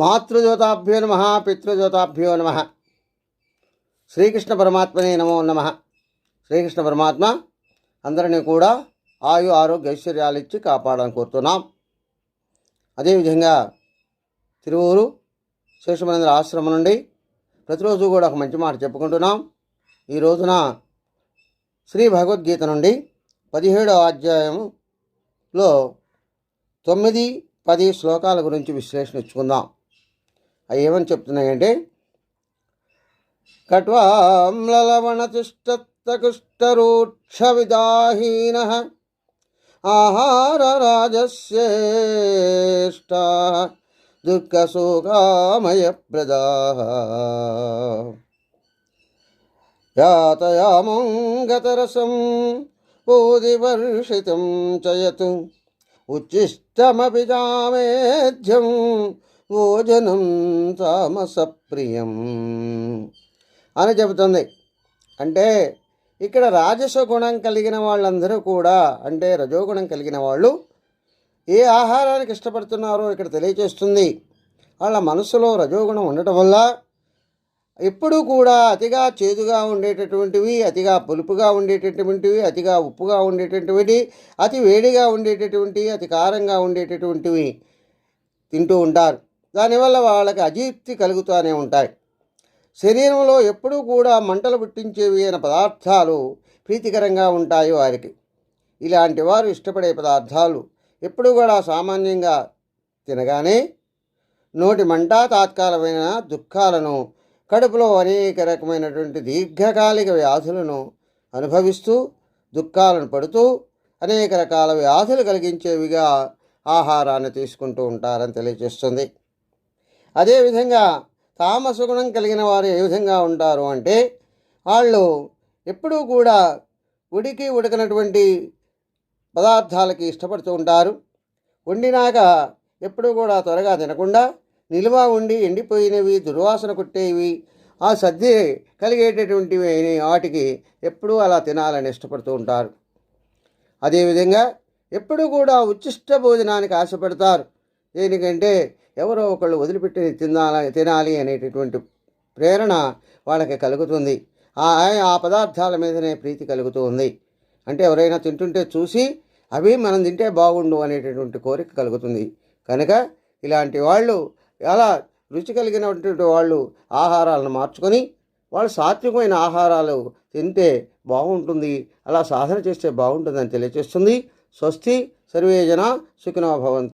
మాతృజ్యోతాభ్యో నమ పితృజ్యోతాభ్యో నమ. శ్రీకృష్ణ పరమాత్మనే నమో నమ. శ్రీకృష్ణ పరమాత్మ అందరినీ కూడా ఆయు ఆరోగ్య ఐశ్వర్యాలు ఇచ్చి కాపాడాలని కోరుతున్నాం. అదేవిధంగా తిరువూరు శేషమనేంద్ర ఆశ్రమం నుండి ప్రతిరోజు కూడా ఒక మంచి మాట చెప్పుకుంటున్నాం. ఈ రోజున శ్రీ భగవద్గీత నుండి పదిహేడవ అధ్యాయంలో తొమ్మిది పది శ్లోకాల గురించి విశ్లేషణ ఇచ్చుకుందాం అవి ఏమని చెప్తున్నాయంటే కట్వాంలవణతిష్టత్తకుష్టరూక్ష విదాహీన ఆహార రాజశ్రేష్ట దుఃఖశోకామయ ప్రజా యాతయామంగతరసం పూదివర్షితం చయతు ఉచ్చిష్టమపి జామేధ్యం భోజనం తామసప్రియం అని చెబుతుంది. అంటే ఇక్కడ రాజస గుణం కలిగిన వాళ్ళందరూ కూడా అంటే రజోగుణం కలిగిన వాళ్ళు ఏ ఆహారానికి ఇష్టపడుతున్నారో ఇక్కడ తెలియచేస్తుంది. వాళ్ళ మనసులో రజోగుణం ఉండటం వల్ల ఎప్పుడూ కూడా అతిగా చేదుగా ఉండేటటువంటివి అతిగా పులుపుగా ఉండేటటువంటివి అతిగా ఉప్పుగా ఉండేటటువంటివి అతి వేడిగా ఉండేటటువంటి అతి కారంగా ఉండేటటువంటివి తింటూ ఉంటారు. దానివల్ల వాళ్ళకి అజీర్తి కలుగుతూనే ఉంటాయి. శరీరంలో ఎప్పుడూ కూడా మంటలు పుట్టించేవి అయిన పదార్థాలు ప్రీతికరంగా ఉంటాయి వారికి. ఇలాంటి వారు ఇష్టపడే పదార్థాలు ఎప్పుడు కూడా సామాన్యంగా తినగానే నోటి మంట తాత్కాలమైన దుఃఖాలను కడుపులో అనేక రకమైనటువంటి దీర్ఘకాలిక వ్యాధులను అనుభవిస్తూ దుఃఖాలను పడుతూ అనేక రకాల వ్యాధులు కలిగించేవిగా ఆహారాన్ని తీసుకుంటూ ఉంటారని తెలియజేస్తుంది. అదేవిధంగా తామసగుణం కలిగిన వారు ఏ విధంగా ఉంటారు అంటే వాళ్ళు ఎప్పుడూ కూడా ఉడికి ఉడకనటువంటి పదార్థాలకి ఇష్టపడుతూ ఉంటారు. వండినాక ఎప్పుడూ కూడా త్వరగా తినకుండా నిల్వ ఉండి ఎండిపోయినవి దుర్వాసన కొట్టేవి ఆ సద్ది కలిగేటటువంటివి అయిన వాటికి ఎప్పుడూ అలా తినాలని ఇష్టపడుతూ ఉంటారు. అదేవిధంగా ఎప్పుడు కూడా ఉచ్చిష్ట భోజనానికి ఆశపడతారు. దేనికంటే ఎవరో ఒకళ్ళు వదిలిపెట్టి తినాలి తినాలి అనేటటువంటి ప్రేరణ వాళ్ళకి కలుగుతుంది. ఆ ఆ పదార్థాల మీదనే ప్రీతి కలుగుతూ ఉంది. అంటే ఎవరైనా తింటుంటే చూసి అవి మనం తింటే బాగుండు అనేటటువంటి కోరిక కలుగుతుంది. కనుక ఇలాంటి వాళ్ళు అలా రుచి కలిగినటువంటి వాళ్ళు ఆహారాలను మార్చుకొని వాళ్ళు సాత్వికమైన ఆహారాలు తింటే బాగుంటుంది అలా సాధన చేస్తే బాగుంటుందని తెలియజేస్తుంది. స్వస్తి సర్వేజన సుఖినోభవంతు